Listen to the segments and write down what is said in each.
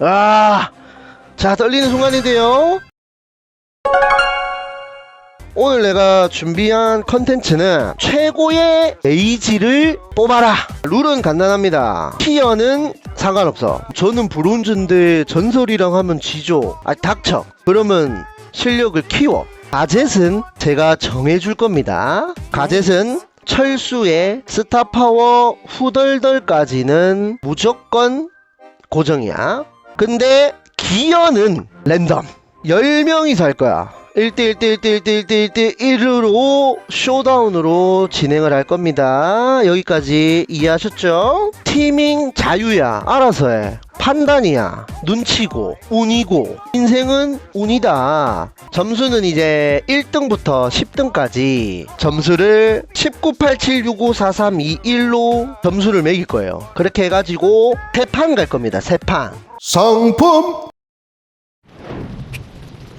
아, 자, 떨리는 순간인데요. 오늘 내가 준비한 컨텐츠는 최고의 에이지를 뽑아라. 룰은 간단합니다. 티어는 상관없어. 저는 브론즈인데 전설이랑 하면 지죠. 아, 닥쳐. 그러면 실력을 키워. 가젯은 제가 정해줄 겁니다. 가젯은 철수의 스타파워 후덜덜까지는 무조건 고정이야. 근데 기어는 랜덤. 10명이서 할 거야. 1대1대1대1대1대1로 쇼다운으로 진행을 할 겁니다. 여기까지 이해하셨죠? 티밍 자유야. 알아서 해. 판단이야. 눈치고, 운이고. 인생은 운이다. 점수는 이제 1등부터 10등까지 점수를 19, 87, 65, 43, 2, 1로 점수를 매길 거예요. 그렇게 해가지고 세 판 갈 겁니다. 세 판. 상품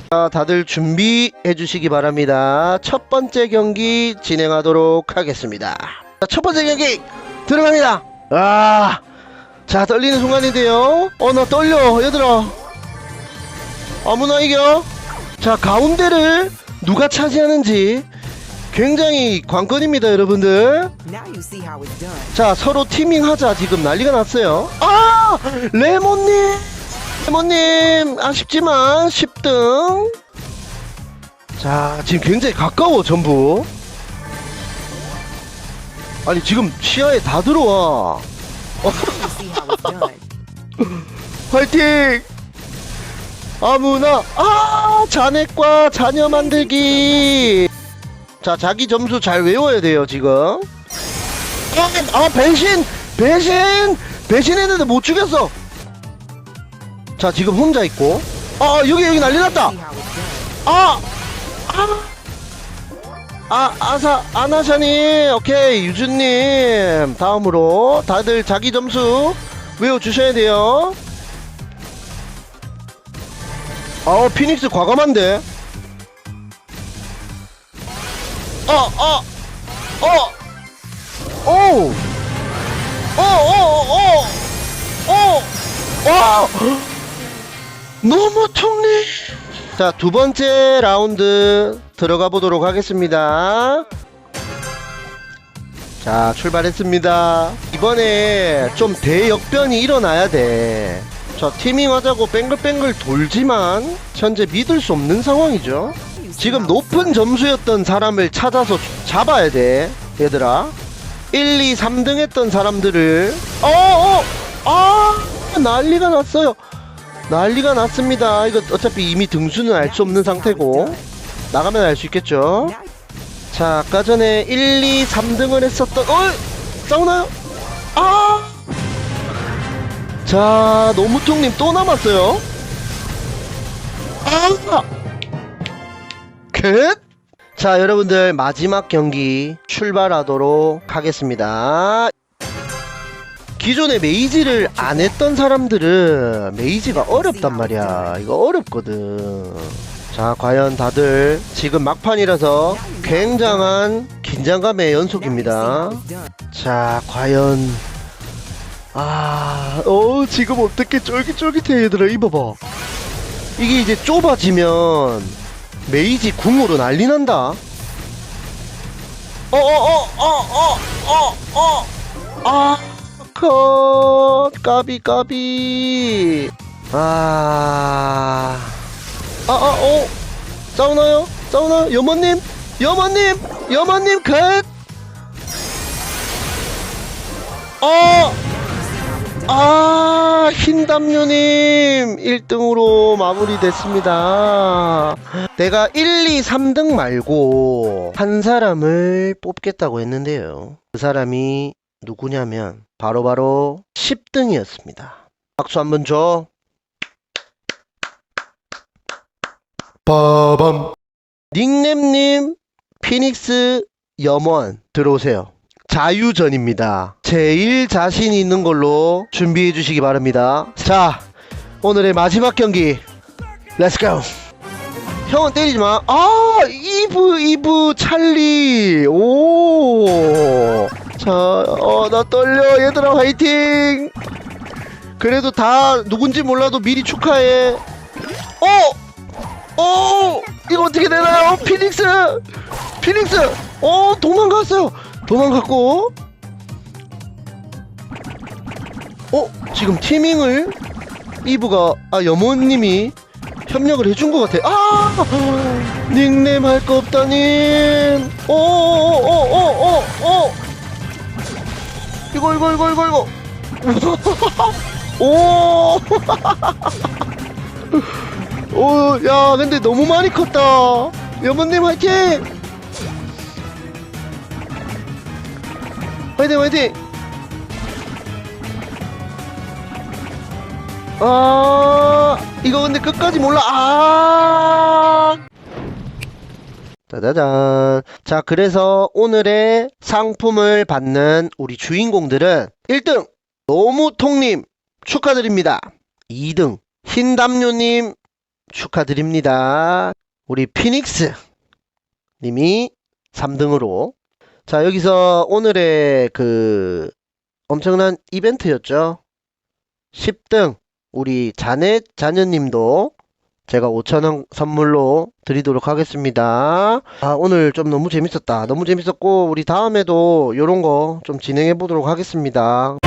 자, 다들 준비해 주시기 바랍니다. 첫 번째 경기 진행하도록 하겠습니다. 자, 첫 번째 경기 들어갑니다. 아, 자, 떨리는 순간인데요. 어, 나 떨려, 얘들아. 아무나 이겨. 자, 가운데를 누가 차지하는지 굉장히 관건입니다, 여러분들. 자 서로 티밍하자 지금 난리가 났어요 아 레몬님! 레몬님 아쉽지만 10등. 자 지금 굉장히 가까워 전부. 아니 지금 시야에 다 들어와. 화이팅! 아무나 아 자넷과 자녀 만들기. 자 자기 점수 잘 외워야 돼요 지금. 아, 아 배신! 배신 배신했는데 못 죽였어 자 지금 혼자 있고 아 여기 여기 난리 났다. 아! 아! 아, 아사, 아나샤님, 오케이, 유준님, 다음으로 다들 자기 점수 외워주셔야 돼요. 어, 피닉스 과감한데? 어, 어, 어, 와! 너무 통리! 자, 두 번째 라운드 들어가 보도록 하겠습니다. 자, 출발했습니다. 이번에 좀 대역변이 일어나야 돼. 자, 티밍 하자고 뱅글뱅글 돌지만, 현재 믿을 수 없는 상황이죠. 지금 높은. 점수였던 사람을 찾아서 잡아야 돼, 얘들아. 1, 2, 3등 했던 사람들을, 어, 어, 아, 난리가 났어요. 난리가 났습니다. 이거 어차피 이미 등수는 알 수 없는 상태고, 나가면 알 수 있겠죠. 자, 아까 전에 1, 2, 3등을 했었던, 어? 싸우나요? 아! 자, 노무통님 또 남았어요. 아! 끝! 자, 여러분들, 마지막 경기 출발하도록 하겠습니다. 기존에 메이지를 안 했던 사람들은 메이지가 어렵단 말이야. 이거 어렵거든. 자, 과연 다들 지금 막판이라서 굉장한 긴장감의 연속입니다. 자, 과연 아, 어, 지금 어떻게 쫄깃쫄깃해 얘들아 입어봐. 이게 이제 좁아지면 메이지 궁으로 난리 난다. 어, 어, 어, 어, 어, 어, 어, 아, 컷, 까비, 까비. 아, 아, 아, 어, 싸우나요? 싸우나요? 여모님, 여모님, 여모님, 컷. 어. 아, 흰담요님 1등으로 마무리됐습니다. 내가 1, 2, 3등 말고 한 사람을 뽑겠다고 했는데요. 그 사람이 누구냐면 바로 바로 10등이었습니다. 박수 한 번 줘. 빠밤 닉nem님, 피닉스, 염원 들어오세요. 자유전입니다. 제일 자신 있는 걸로 준비해 주시기 바랍니다. 자, 오늘의 마지막 경기. 렛츠고! 형은 때리지 마. 아, 이브, 이브, 찰리. 오. 자, 어, 나 떨려. 얘들아, 화이팅! 그래도 다 누군지 몰라도 미리 축하해. 어! 어! 이거 어떻게 되나요? 피닉스! 피닉스! 어, 도망갔어요. 도망갔고. 어, 지금 티밍을 이브가, 아, 여모님이 협력을 해준 것 같아. 아! 닉네임 할 거 없다님. 오, 오, 오. 이거, 이거, 이거, 이거, 이거. 오! 오, 야, 근데 너무 많이 컸다. 여모님 화이팅! 화이팅, 화이팅! 아, 이거 근데 끝까지 몰라. 아! 짜자잔. 자, 그래서 오늘의 상품을 받는 우리 주인공들은 1등, 노무통님 축하드립니다. 2등, 흰담요님 축하드립니다. 우리 피닉스 님이 3등으로. 자, 여기서 오늘의 그 엄청난 이벤트였죠. 10등, 우리 자넷 자녀님도 제가 5천원 선물로 드리도록 하겠습니다. 아, 오늘 좀 너무 재밌었다. 너무 재밌었고, 우리 다음에도 이런 거 좀 진행해 보도록 하겠습니다.